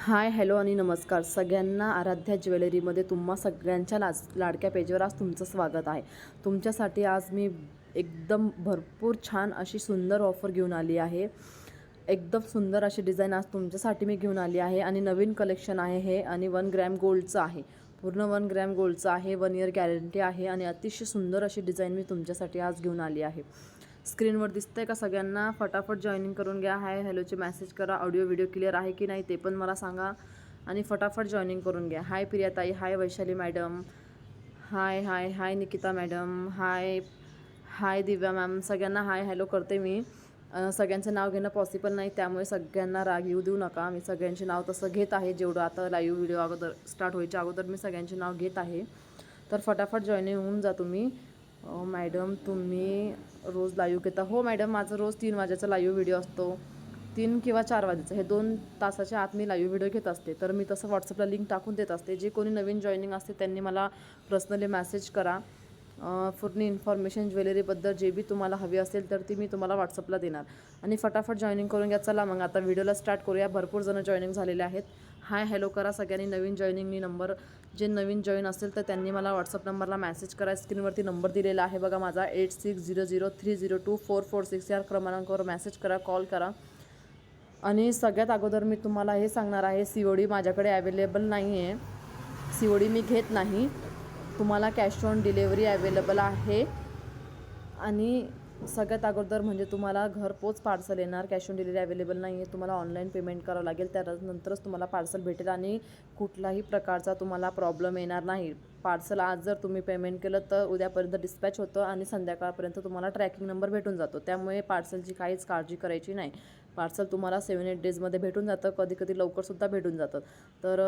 Hi hello आणि नमस्कार. सगळ्यांना आराध्या ज्वेलरीमध्ये तुम्हा सगळ्यांच्या लाज लाडक्या पेजवर आज तुमचं स्वागत आहे. तुमच्यासाठी आज मी एकदम भरपूर छान अशी सुंदर ऑफर घेऊन आली आहे. एकदम सुंदर अशी डिझाईन आज तुमच्यासाठी मी घेऊन आली आहे आणि नवीन कलेक्शन आहे हे आणि वन ग्रॅम गोल्डचं आहे. पूर्ण वन ग्रॅम गोल्डचं आहे वन इयर गॅरंटी आहे आणि अतिशय सुंदर अशी डिझाईन मी तुमच्यासाठी आज घेऊन आली आहे. स्क्रीनवर दिसतंय का सगळ्यांना? फटाफट जॉईनिंग करून घ्या. हाय हॅलोचे मॅसेज करा. ऑडिओ व्हिडिओ क्लिअर आहे की नाही ते पण मला सांगा. आणि फटाफट जॉईनिंग करून घ्या. Hi प्रियाताई hi Vaishali madam hi hi hi Nikita madam hi hi Divya ma'am सगळ्यांना हाय हॅलो करते मी. सगळ्यांचं नाव घेणं पॉसिबल नाही. त्यामुळे सगळ्यांना राग येऊ देऊ नका. मी सगळ्यांचे नाव तसं घेत आहे. जेवढं आता लाईव्ह व्हिडिओ अगोदर स्टार्ट व्हायच्या अगोदर मी सगळ्यांचे नाव घेत आहे. तर फटाफट जॉईनिंग होऊन जा तुम्ही. मॅडम तुम्ही रोज लाईव्ह घेता. हो मॅडम माझं रोज तीन वाजेचा लाईव्ह व्हिडिओ असतो. तीन किंवा चार वाजेचा. हे दोन तासाच्या आत मी लाईव्ह व्हिडिओ घेत असते. तर मी तसं व्हॉट्सअपला लिंक टाकून देत असते. जे कोणी नवीन जॉईनिंग असते त्यांनी मला पर्सनली मेसेज करा. पूर्ण इन्फॉर्मेशन ज्वेलरीबद्दल जे बी तुम्हाला हवी असेल तर ती मी तुम्हाला व्हॉट्सअपला देणार. आणि फटाफट जॉईनिंग करून घ्या. चला मग आता व्हिडिओला स्टार्ट करूया. भरपूर जणं जॉईनिंग झालेले आहेत. हाय हॅलो करा सगळ्यांनी नवीन जॉईनिंगनी नंबर जे नवीन जॉईन असेल तर त्यांनी मला व्हॉट्सअप नंबरला मेसेज करा. स्क्रीनवरती नंबर दिलेला आहे बघा माझा. Eight six zero zero three zero two four four six या क्रमांकावर मेसेज करा कॉल करा. आणि सगळ्यात अगोदर मी तुम्हाला हे सांगणार आहे सी ओ डी माझ्याकडे अवेलेबल नाही आहे सी ओ डी मी घेत नाही. तुम्हाला कॅश ऑन डिलेवरी अवेलेबल आहे. आणि सगळ्यात अगोदर म्हणजे तुम्हाला घरपोच पार्सल येणार कॅश ऑन डिलिव्हरी अवेलेबल नाही आहे तुम्हाला ऑनलाईन पेमेंट करावं लागेल त्यानंतरच तुम्हाला पार्सल भेटेल आणि कुठलाही प्रकारचा तुम्हाला प्रॉब्लेम येणार नाही. पार्सल आज जर तुम्ही पेमेंट केलं तर उद्यापर्यंत डिस्पॅच होतं आणि संध्याकाळपर्यंत तुम्हाला ट्रॅकिंग नंबर भेटून जातो. त्यामुळे पार्सलची काहीच काळजी करायची नाही. पार्सल तुम्हाला सेवन एट डेजमध्ये भेटून जातं कधी कधी लवकरसुद्धा भेटून जातं. तर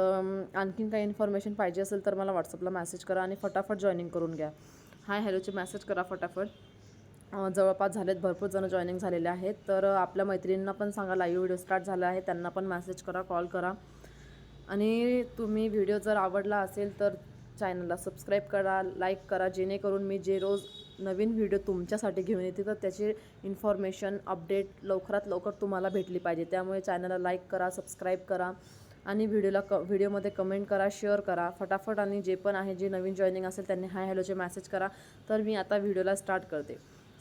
आणखीन काही इन्फॉर्मेशन पाहिजे असेल तर मला व्हॉट्सअपला मेसेज करा आणि फटाफट जॉईनिंग करून घ्या. हाय हॅलोचे मेसेज करा फटाफट. जवळपास झालेत भरपूर जण जॉईनिंग झालेले आहेत. तर आपल्या मैत्रिणींना पण सांगा लाईव्ह व्हिडिओ स्टार्ट झाला आहे त्यांना पण मेसेज करा कॉल करा. आणि तुम्ही व्हिडिओ जर आवडला असेल तर चॅनलला सबस्क्राईब करा लाईक करा जेणेकरून मी जे रोज नवीन व्हिडिओ तुमच्यासाठी घेऊन येते तर त्याची इन्फॉर्मेशन अपडेट लवकरात लवकर तुम्हाला भेटली पाहिजे. त्यामुळे चॅनलला लाईक करा सबस्क्राईब करा आणि व्हिडिओला क व्हिडिओमध्ये कमेंट करा शेअर करा. फटाफट आणि जे पण आहे जे नवीन जॉईनिंग असेल त्यांनी हाय हॅलोचे मेसेज करा. तर मी आता व्हिडिओला स्टार्ट करते.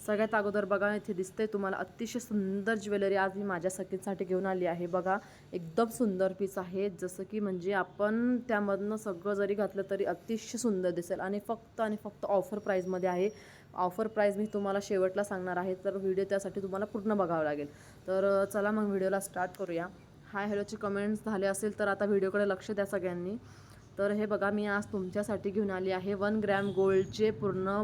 सगळ्यात अगोदर बघा इथे दिसते तुम्हाला अतिशय सुंदर ज्वेलरी आज मी माझ्या सखींसाठी घेऊन आली आहे. बघा एकदम सुंदर पीस आहे. जसं की म्हणजे आपण त्यामधनं सगळं जरी घातलं तरी अतिशय सुंदर दिसेल. आणि फक्त आणि फक्त ऑफर प्राईजमध्ये आहे. ऑफर प्राईज मी तुम्हाला शेवटला सांगणार आहे. तर व्हिडिओ त्यासाठी तुम्हाला पूर्ण बघावं लागेल. तर चला मग व्हिडिओला स्टार्ट करूया. हाय हॅलोचे कमेंट्स झाले असेल तर आता व्हिडिओकडे लक्ष द्या सगळ्यांनी. तर हे बघा मी आज तुमच्यासाठी घेऊन आली आहे. वन ग्रॅम गोल्डचे पूर्ण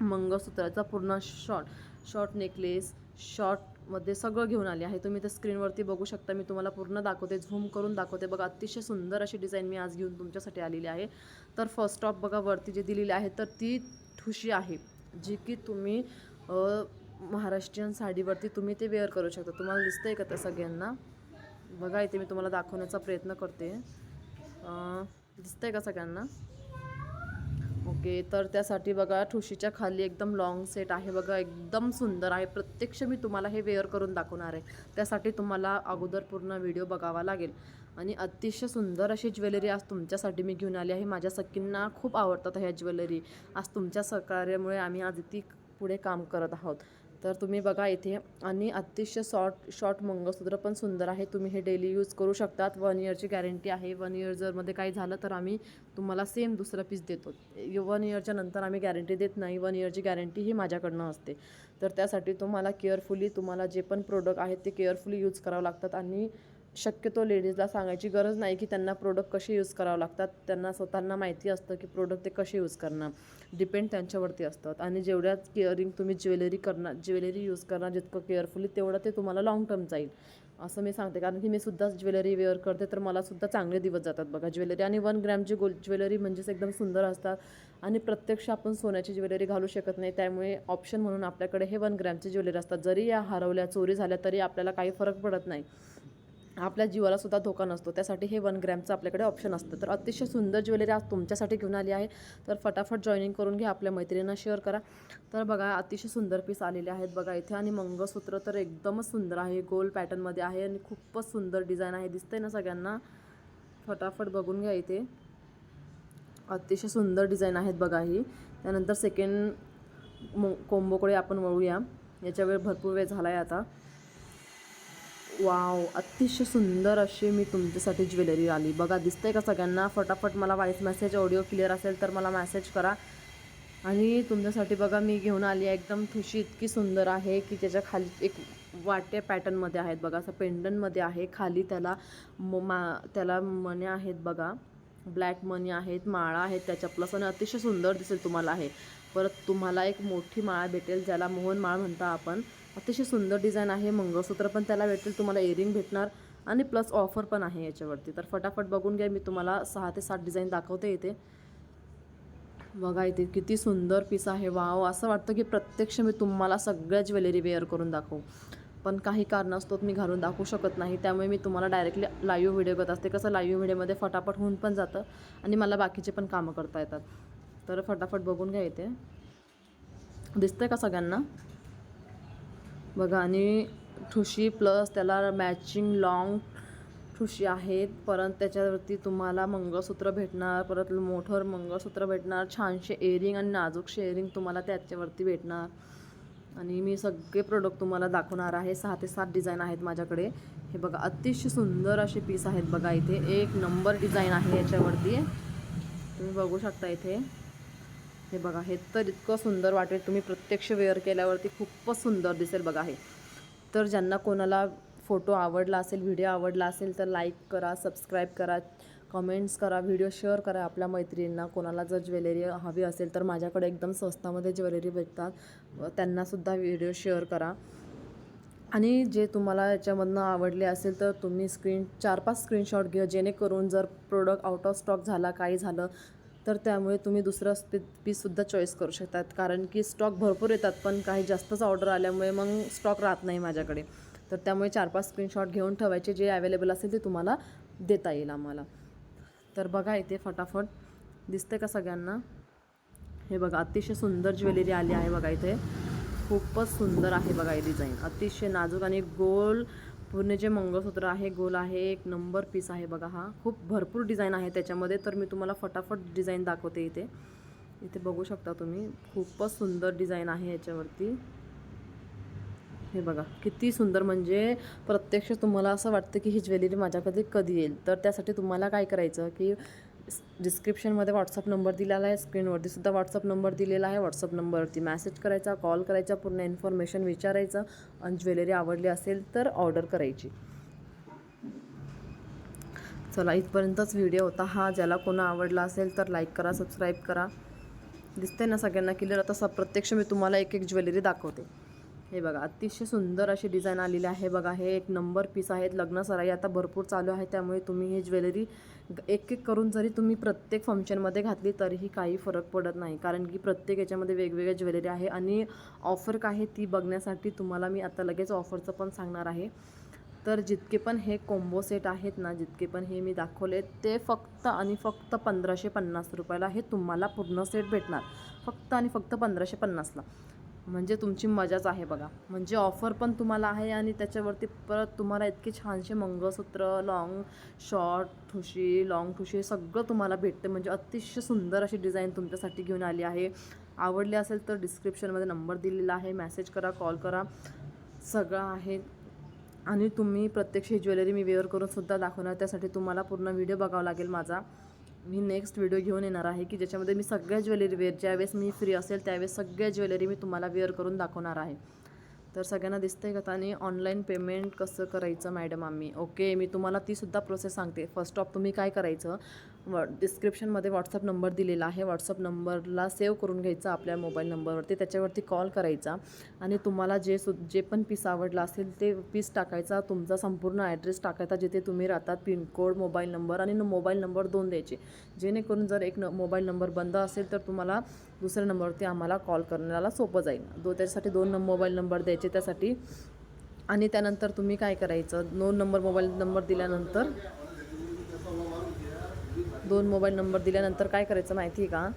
मंगळसूत्राचा पूर्ण शॉर्ट शॉर्ट नेकलेस शॉर्टमध्ये सगळं घेऊन आले आहे. तुम्ही तर स्क्रीनवरती बघू शकता. मी तुम्हाला पूर्ण दाखवते झूम करून दाखवते. बघा अतिशय सुंदर अशी डिझाईन मी आज घेऊन तुमच्यासाठी आलेली आहे. तर फर्स्ट टॉप बघा वरती जे दिलेली आहे तर ती ठुशी आहे जी की तुम्ही महाराष्ट्रीयन साडीवरती तुम्ही ते वेअर करू शकता. तुम्हाला दिसतं आहे का त्या सगळ्यांना? बघा इथे मी तुम्हाला दाखवण्याचा प्रयत्न करते. दिसतं आहे का सगळ्यांना? ओके तर त्यासाठी बघा ठुशीच्या खाली एकदम लॉंग सेट आहे बघा एकदम सुंदर आहे. प्रत्यक्ष मी तुम्हाला हे वेअर करून दाखवणार आहे. त्यासाठी तुम्हाला अगोदर पूर्ण व्हिडिओ बघावा लागेल. आणि अतिशय सुंदर अशी ज्वेलरी आज तुमच्यासाठी मी घेऊन आली आहे. माझ्या सखींना खूप आवडतात ह्या ज्वेलरी. आज तुमच्या सहकार्यामुळे आम्ही आज ती पुढे काम करत आहोत. तर तुम्ही बघा इथे. आणि अतिशय शॉर्ट शॉर्ट मंगळसूत्र पण सुंदर आहे. तुम्ही हे डेली यूज करू शकतात. वन इयरची गॅरंटी आहे. वन इयर जर मध्ये काही झालं तर आम्ही तुम्हाला सेम दुसरं पीस देतो. वन इयरच्या नंतर आम्ही गॅरंटी देत नाही. वन इयरची गॅरंटी ही माझ्याकडनं असते. तर त्यासाठी तुम्हाला केअरफुली तुम्हाला जे पण प्रोडक्ट आहेत ते केअरफुली यूज करावं लागतात. आणि शक्यतो लेडीजला सांगायची गरज नाही की त्यांना प्रोडक्ट कसे यूज करावं लागतात. त्यांना स्वतःना माहिती असतं की प्रोडक्ट ते कसे यूज करणार. डिपेंड त्यांच्यावरती असतात. आणि जेवढ्या केअरिंग तुम्ही ज्वेलरी करणार ज्वेलरी यूज करणार जितकं केअरफुली तेवढं ते तुम्हाला लाँग टर्म जाईल. असं मी सांगते. कारण की मी सुद्धा ज्वेलरी वेअर करते तर मला सुद्धा चांगले दिवस जातात बघा. ज्वेलरी आणि वन ग्रॅमची गोल्ड ज्वेलरी म्हणजेच एकदम सुंदर असतात. आणि प्रत्यक्ष आपण सोन्याची ज्वेलरी घालू शकत नाही. त्यामुळे ऑप्शन म्हणून आपल्याकडे हे वन ग्रॅमची ज्वेलरी असतात. जरी या हरवल्या चोरी झाल्या तरी आपल्याला काही फरक पडत नाही. आपल्या जीवाला सुद्धा धोका नसतो. त्यासाठी हे वन ग्रॅमचं आपल्याकडे ऑप्शन असतं. तर अतिशय सुंदर ज्वेलरी आज तुमच्यासाठी घेऊन आली आहे. तर फटाफट जॉईनिंग करून घ्या. आपल्या मैत्रिणींना शेअर करा. तर बघा अतिशय सुंदर पीस आलेले आहेत बघा इथे. आणि मंगळसूत्र तर एकदमच सुंदर आहे. गोल पॅटर्नमध्ये आहे आणि खूपच सुंदर डिझाईन आहे. दिसतंय ना सगळ्यांना? फटाफट बघून घ्या इथे. अतिशय सुंदर डिझाईन आहेत बघा ही. त्यानंतर सेकंड मो कोंबोकडे आपण वळूया. याच्यावेळ भरपूर वेळ झाला आहे आता. वाव अतिशय सुंदर अशी मी तुमच्यासाठी ज्वेलरी आली. बघा दिसतंय का सगळ्यांना? फटाफट मला व्हॉइस मेसेज ऑडिओ क्लिअर असेल तर मला मेसेज करा. आणि तुमच्यासाठी बघा मी घेऊन आली आहे. एकदम ठुशी इतकी सुंदर आहे की त्याच्याखाली एक वाटे पॅटर्नमध्ये आहेत बघा. असं पेंडनमध्ये आहे. खाली त्याला म मा त्याला मण्या आहेत बघा. ब्लॅक मनी आहेत माळा आहेत त्याच्या प्लस आणि अतिशय सुंदर दिसेल तुम्हाला हे. परत तुम्हाला एक मोठी माळा भेटेल ज्याला मोहन माळ म्हणता आपण. अतिशय सुंदर डिझाईन आहे मंगळसूत्र पण त्याला भेटेल तुम्हाला इयरिंग भेटणार आणि प्लस ऑफर पण आहे याच्यावरती. तर फटाफट बघून घ्या मी तुम्हाला सहा ते सात डिझाईन दाखवते इथे. बघा इथे किती सुंदर पीस आहे. वाव असं वाटतं की प्रत्यक्ष मी तुम्हाला सगळ्या ज्वेलरी वेअर करून दाखवू. पण काही कारणास्तव मी घालून दाखवू शकत नाही त्यामुळे मी तुम्हाला डायरेक्टली लाईव्ह व्हिडिओ करत असते. कसं लाईव्ह व्हिडिओमध्ये फटाफट होऊन पण जातं आणि मला बाकीचे पण कामं करता येतात. तर फटाफट बघून घ्या इथे. दिसतंय का सगळ्यांना? बघा आणि ठुशी प्लस त्याला मॅचिंग लॉंग ठुशी आहेत. परत त्याच्यावरती तुम्हाला मंगळसूत्र भेटणार परत मोठं मंगळसूत्र भेटणार छानशे एअरिंग आणि नाजूकशे एअरिंग तुम्हाला त्याच्यावरती भेटणार. आणि मी सगळे प्रोडक्ट तुम्हाला दाखवणार आहे. सहा ते सात डिझाईन आहेत माझ्याकडे. हे बघा अतिशय सुंदर असे पीस आहेत बघा इथे. एक नंबर डिझाईन आहे याच्यावरती. तुम्ही बघू शकता इथे. हे बघा हे तर इतकं सुंदर वाटेल तुम्ही प्रत्यक्ष वेअर केल्यावरती खूपच सुंदर दिसेल बघा हे. तर ज्यांना कोणाला फोटो आवडला असेल व्हिडिओ आवडला असेल तर लाईक करा सबस्क्राईब करा कमेंट्स करा व्हिडिओ शेअर करा आपल्या मैत्रिणींना. कोणाला जर ज्वेलरी हवी असेल तर माझ्याकडे एकदम स्वस्तामध्ये ज्वेलरी भेटतात. त्यांनासुद्धा व्हिडिओ शेअर करा. आणि जे तुम्हाला याच्यामधनं आवडले असेल तर तुम्ही स्क्रीन चार पाच स्क्रीनशॉट घ्या. जेणेकरून जर प्रोडक्ट आउट ऑफ स्टॉक झाला काही झालं तर त्यामुळे तुम्ही दुसरं पी पीससुद्धा चॉईस करू शकतात. कारण की स्टॉक भरपूर येतात पण काही जास्तच ऑर्डर आल्यामुळे मग स्टॉक राहत नाही माझ्याकडे. तर त्यामुळे चार पाच स्क्रीनशॉट घेऊन ठेवायचे जे अवेलेबल असेल ते तुम्हाला देता येईल आम्हाला. तर बघा इथे फटाफट. दिसते का सगळ्यांना? हे बघा अतिशय सुंदर ज्वेलरी आली आहे बघा इथे. खूपच सुंदर आहे बघा ही डिझाईन अतिशय नाजूक आणि गोल पूर्ण जे मंगळसूत्र आहे गोल आहे एक नंबर पीस आहे बघा हा. खूप भरपूर डिझाईन आहे त्याच्यामध्ये. तर मी तुम्हाला फटाफट डिझाईन दाखवते इथे. इथे बघू शकता तुम्ही. खूपच सुंदर डिझाईन आहे याच्यावरती. हे बघा किती सुंदर. म्हणजे प्रत्यक्ष तुम्हाला असं वाटतं की ही ज्वेलरी माझ्याकडे कधी येईल? तर त्यासाठी तुम्हाला काय करायचं की डिस्क्रिप्शनमध्ये व्हॉट्सअप नंबर दिलेला आहे. स्क्रीनवरती सुद्धा व्हॉट्सअप नंबर दिलेला आहे. व्हॉट्सअप नंबरवरती मॅसेज करायचा कॉल करायचा पूर्ण इन्फॉर्मेशन विचारायचं आणि ज्वेलरी आवडली असेल तर ऑर्डर करायची. चला इथपर्यंतच व्हिडिओ होता हा. ज्याला कोणा आवडला असेल तर लाईक करा सबस्क्राईब करा. दिसते ना सगळ्यांना क्लिअर आता स प्रत्यक्ष मी तुम्हाला एक एक ज्वेलरी दाखवते. हे बघा अतिशय सुंदर अशी डिझाईन आलेली आहे. बघा हे एक नंबर पीस आहेत. लग्न सराई आता भरपूर चालू आहे. त्यामुळे तुम्ही हे ज्वेलरी एक एक करून जरी तुम्ही प्रत्येक फंक्शनमध्ये घातली तरीही काही फरक पडत नाही. कारण की प्रत्येक याच्यामध्ये वेगवेगळ्या ज्वेलरी आहे आणि ऑफर काय आहे ती बघण्यासाठी तुम्हाला मी आता लगेच ऑफरचं पण सांगणार आहे. तर जितके पण हे कोंबो सेट आहेत ना जितके पण हे मी दाखवले ते फक्त आणि फक्त पंधराशे पन्नास रुपयाला हे तुम्हाला पूर्ण सेट भेटणार. फक्त आणि फक्त पंधराशे पन्नासला. म्हणजे तुमची मजाच आहे बघा. म्हणजे ऑफर पण तुम्हाला आहे आणि त्याच्यावरती परत तुम्हाला इतके छानसे मंगळसूत्र लॉंग शॉर्ट ठुशी लॉंग ठुशी सगळं तुम्हाला भेटते. म्हणजे अतिशय सुंदर अशी डिझाईन तुमच्यासाठी घेऊन आली आहे. आवडली असेल तर डिस्क्रिप्शनमध्ये नंबर दिलेला आहे. मेसेज करा कॉल करा. सगळं आहे. आणि तुम्ही प्रत्यक्ष ज्वेलरी मी वेअर करून सुद्धा दाखवणार. त्यासाठी तुम्हाला पूर्ण व्हिडिओ बघावा लागेल माझा. मी नेक्स्ट व्हिडिओ घेऊन येणार आहे की ज्याच्यामध्ये मी सगळ्या ज्वेलरी वेअर ज्यावेळेस मी फ्री असेल त्यावेळेस सगळ्या ज्वेलरी मी तुम्हाला वेअर करून दाखवणार आहे. तर सगळ्यांना दिसतंय का आणि ऑनलाईन पेमेंट कसं करायचं मॅडम आम्ही? ओके मी तुम्हाला तीसुद्धा प्रोसेस सांगते. फर्स्ट ऑफ तुम्ही काय करायचं? वॉ डिस्क्रिप्शनमध्ये व्हॉट्सअप नंबर दिलेला आहे. व्हॉट्सअप नंबरला सेव्ह करून घ्यायचा आपल्या मोबाईल नंबरवरती त्याच्यावरती कॉल करायचा. आणि तुम्हाला जे सु जे पण पीस आवडला असेल ते पीस टाकायचा. तुमचा संपूर्ण ॲड्रेस टाकायचा जिथे तुम्ही राहतात. पिनकोड मोबाईल नंबर आणि मोबाईल नंबर दोन द्यायचे. जेणेकरून जर एक न मोबाईल नंबर बंद असेल तर तुम्हाला दुसऱ्या नंबरवरती आम्हाला कॉल करण्याला सोपं जाईल. दो त्याच्यासाठी दोन मोबाईल नंबर द्यायचे त्यासाठी. आणि त्यानंतर तुम्ही काय करायचं? दोन नंबर मोबाईल नंबर दिल्यानंतर दोन मोबाईल नंबर दिल्यानंतर काय करायचं माहिती आहे का?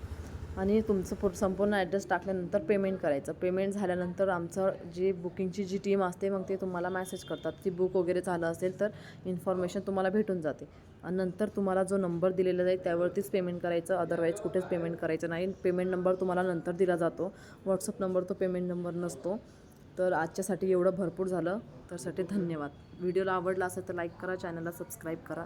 आणि तुमचं पूर संपूर्ण ॲड्रेस टाकल्यानंतर पेमेंट करायचं. पेमेंट झाल्यानंतर आमचं जी बुकिंगची जी टीम असते मग ते तुम्हाला मॅसेज करतात. ती बुक वगैरे झालं असेल तर इन्फॉर्मेशन तुम्हाला भेटून जाते. आणि नंतर तुम्हाला जो नंबर दिलेला आहे त्यावरतीच पेमेंट करायचं. अदरवाईज कुठेच पेमेंट करायचं नाही. पेमेंट नंबर तुम्हाला नंतर दिला जातो. व्हॉट्सअप नंबर तो पेमेंट नंबर नसतो. तर आजच्यासाठी एवढं भरपूर झालं. त्यासाठी धन्यवाद. व्हिडिओला आवडला असेल तर लाईक करा चॅनलला सबस्क्राईब करा.